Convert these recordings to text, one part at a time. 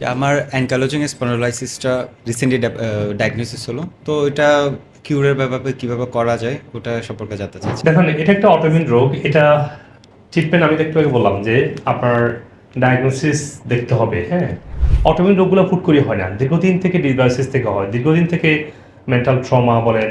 আমার ankylosing স্পন্ডোলাইসিসটা recently diagnosis হলো। তো এটা কিউরের ব্যাপারে কীভাবে করা যায়, ওটা সম্পর্কে জানতে চাচ্ছি। দেখুন, এটা একটা অটোমিন রোগ। এটা ট্রিটমেন্ট আমি একটু আগে বললাম যে আপনার ডায়াগনোসিস দেখতে হবে হ্যাঁ? অটোমিন রোগগুলো ফুট করে হয় না। দীর্ঘদিন থেকে ডিসবায়োসিস থেকে হয়। দীর্ঘদিন থেকে মেন্টাল ট্রমা বলেন,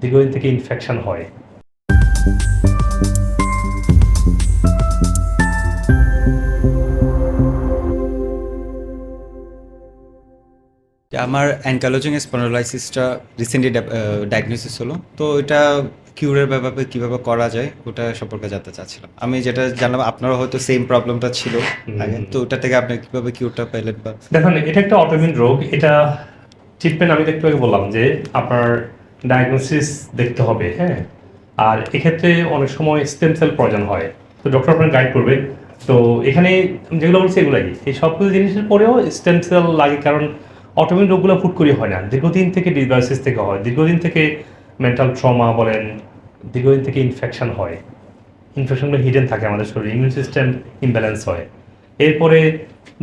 দীর্ঘদিন থেকে ইনফেকশন হয়। আমার অ্যানকালোজিং স্পন্ডোলাইসিসটা রিসেন্টলি ডায়াগনোসিস হলো। তো এটা কিউরের ব্যাপারে কীভাবে করা যায় ওটা সম্পর্কে জানতে চাচ্ছিলাম। আমি যেটা জানলাম আপনারও হয়তো সেম প্রবলেমটা ছিল আগে। তো ওটা থেকে আপনি কীভাবে কিউরটা পেলেন বা দেখুন এটা একটা অটোমিন রোগ। এটা ট্রিটমেন্ট আমি একটু আগে বললাম যে আপনার ডায়াগনোসিস দেখতে হবে হ্যাঁ? আর এক্ষেত্রে অনেক সময় স্টেম সেল প্রয়োজন হয়। তো ডক্টর আপনার গাইড করবে। তো এখানে যেগুলো বলছি এগুলাই। এই সবগুলো জিনিসের পরেও স্টেম সেল লাগে কারণ অটোমিন রোগগুলো ফুট করে হয় না। দীর্ঘদিন থেকে ডিসবায়োসিস থেকে হয়। দীর্ঘদিন থেকে মেন্টাল ট্রমা বলেন, দীর্ঘদিন থেকে ইনফেকশন হয়। ইনফেকশনগুলো হিডেন থাকে আমাদের শরীরে। ইমিউন সিস্টেম ইমব্যালেন্স হয়। এরপরে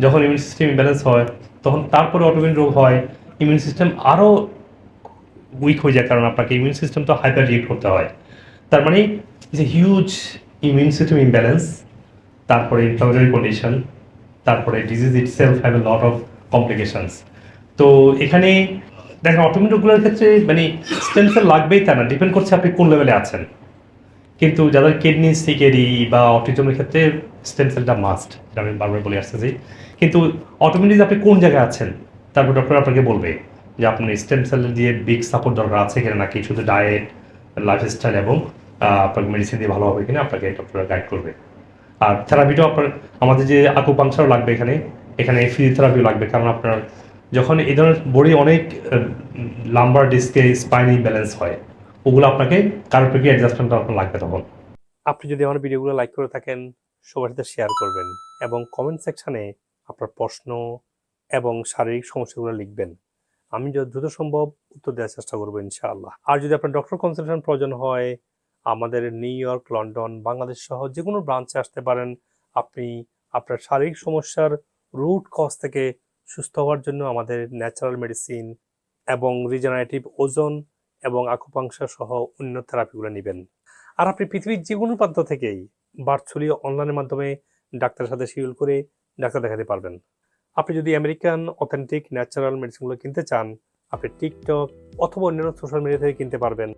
যখন ইমিউন সিস্টেম ইমব্যালেন্স হয়, তখন তারপরে অটোমিন রোগ হয়। ইমিউন সিস্টেম আরও উইক হয়ে যায় কারণ আপনাকে ইমিউন সিস্টেম তো হাইপার রিয়েক্ট করতে হয়। তার মানে is a huge immune system imbalance তারপরে ইনফ্লামেটরি কন্ডিশন তারপরে disease itself have a lot of complications তো এখানে দেখেন অটোমিন রোগগুলোর ক্ষেত্রে মানে স্টেম সেল লাগবেই তা না ডিপেন্ড করছে আপনি কোন লেভেলে আছেন। কিন্তু যাদের কিডনি সিকেরি বা অটিজমের ক্ষেত্রে স্টেম সেলটা মাস্ট যেটা আমি বারবার বলে আসতেছি। কিন্তু অটোমেটিক আপনি কোন জায়গায় আছেন, তারপর ডক্টর আপনাকে বলবে যে আপনার স্টেম সেল দিয়ে বিগ সাপোর্ট দরকার আছে কিনা নাকি শুধু ডায়েট লাইফস্টাইল এবং আপনার মেডিসিন দিয়ে ভালো হবে কিনা আপনাকে ডক্টর গাইড করবে। আর থেরাপিটাও আপনার, আমাদের যে আকুপাংচারও লাগবে এখানে এখানে ফিজিওথেরাপিও লাগবে, কারণ আপনার যখন এই ধরনের বডি অনেক লাম্বার ডিস্কে স্পাইনি ব্যালেন্স হয়, ওগুলো আপনাকে কারোপ্যাকি অ্যাডজাস্টমেন্ট আপনার লাগবে তখন। আপনি যদি আমার ভিডিওগুলো লাইক করে থাকেন, সবার সাথে শেয়ার করবেন এবং কমেন্ট সেকশানে আপনার প্রশ্ন এবং শারীরিক সমস্যাগুলো লিখবেন। আমি যত দ্রুত সম্ভব উত্তর দেওয়ার চেষ্টা করব ইনশাআল্লাহ। আর যদি আপনার ডক্টর কনসালটেশন প্রয়োজন হয়, আমাদের নিউ ইয়র্ক লন্ডন বাংলাদেশ সহ যে কোনো ব্রাঞ্চে আসতে পারেন, আপনি আপনার শারীরিক সমস্যার রুট কজ থেকে সুস্থ হওয়ার জন্য আমাদের ন্যাচারাল মেডিসিন এবং রিজেনারেটিভ ওজন এবং আকুপাংশা সহ অন্য থেরাপিগুলো নেবেন। আর আপনি পৃথিবীর যে কোনো প্রান্ত থেকেই ভার্চুয়ালি অনলাইনের মাধ্যমে ডাক্তারের সাথে শিডিউল করে ডাক্তার দেখাতে পারবেন। আপনি যদি আমেরিকান অথেন্টিক ন্যাচারাল মেডিসিনগুলো কিনতে চান, আপনি টিকটক অথবা অন্যান্য সোশ্যাল মিডিয়া থেকে কিনতে পারবেন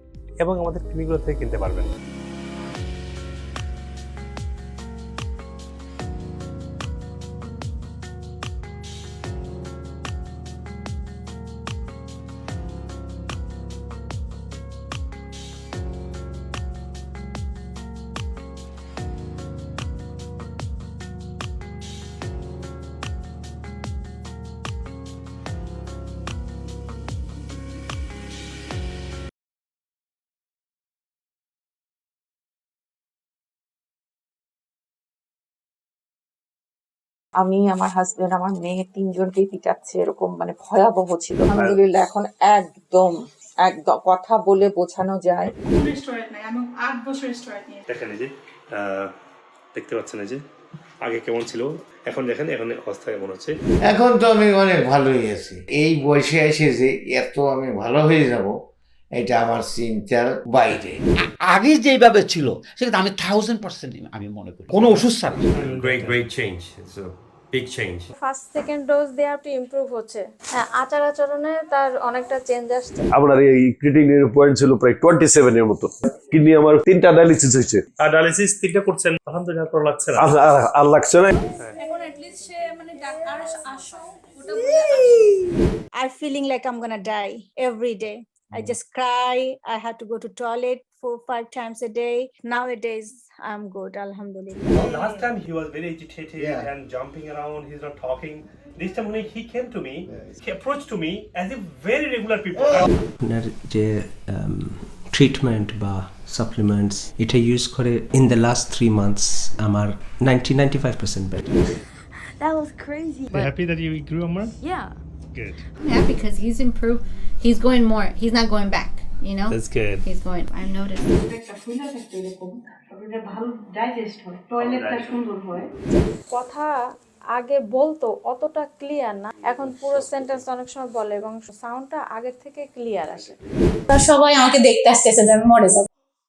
এবং আমাদের ক্লিনিকগুলো থেকে কিনতে পারবেন। আমি আমার হাজবেন্ড আমার মেয়ে তিনজনকেই পিটাচ্ছে এরকম মানে ভয়াবহ ছিল। আলহামদুলিল্লাহ এখন একদম একদম কথা বলে বোঝানো যায়। দেখেন এই যে দেখতে পাচ্ছেন এই যে আগে কেমন ছিল? এখন দেখেন এখন অবস্থা কেমন হচ্ছে। এখন তো আমি অনেক ভালোই আছি। এই বয়সে এসে যে এত আমি ভালো হয়ে যাব এটা আমার চিন্তার বাইরে। আগে যেভাবে ছিল সেটা আমি থাউজেন্ড পার্সেন্ট আমি মনে করি। কোনো ওষুধ ছাড়া। Great, great change. Big change. First second dose দেওয়ার একটু ইমপ্রুভ হচ্ছে। হ্যাঁ আচার আচরণে তার অনেকটা চেঞ্জ আসছে। আপনার এই ক্রিটিনের পয়েন্ট ছিল প্রায় টোয়েন্টি সেভেনের মতো। কিডনি আমার তিনটা ডায়ালিসিস হয়েছে। আর ডায়ালিসিস তিনটা করছেন আলহামদুলিল্লাহ ভালো লাগছে না। আর- লাগছে না। এখন এটলিস্ট সে মানে ডাক্তার আসো ওটা I'm feeling like I'm gonna die every day. I just cry. I had to go to toilet four, five times a day. Nowadays, I'm good, alhamdulillah. Last time he was very agitated and jumping around. He's not talking. This time when he came to me, he approached to me as if very regular people. আপনার যে treatment বা supplements এটা use করে in the last three months আমার ninety ninety five percent better That was crazy. happy that you grew Amar? Yeah. Good. Yeah, because he's improved. He's going more. He's not going back. You know. That's good. He's going. I've noticed. হয় হয় কথা আগে বলতো অতটা clear না এখন পুরো sentence অনেক সময় বলে এবং সাউন্ডটা আগের থেকে ক্লিয়ার আসে সবাই আমাকে দেখতে আসতেছে যে আমি মরে যাব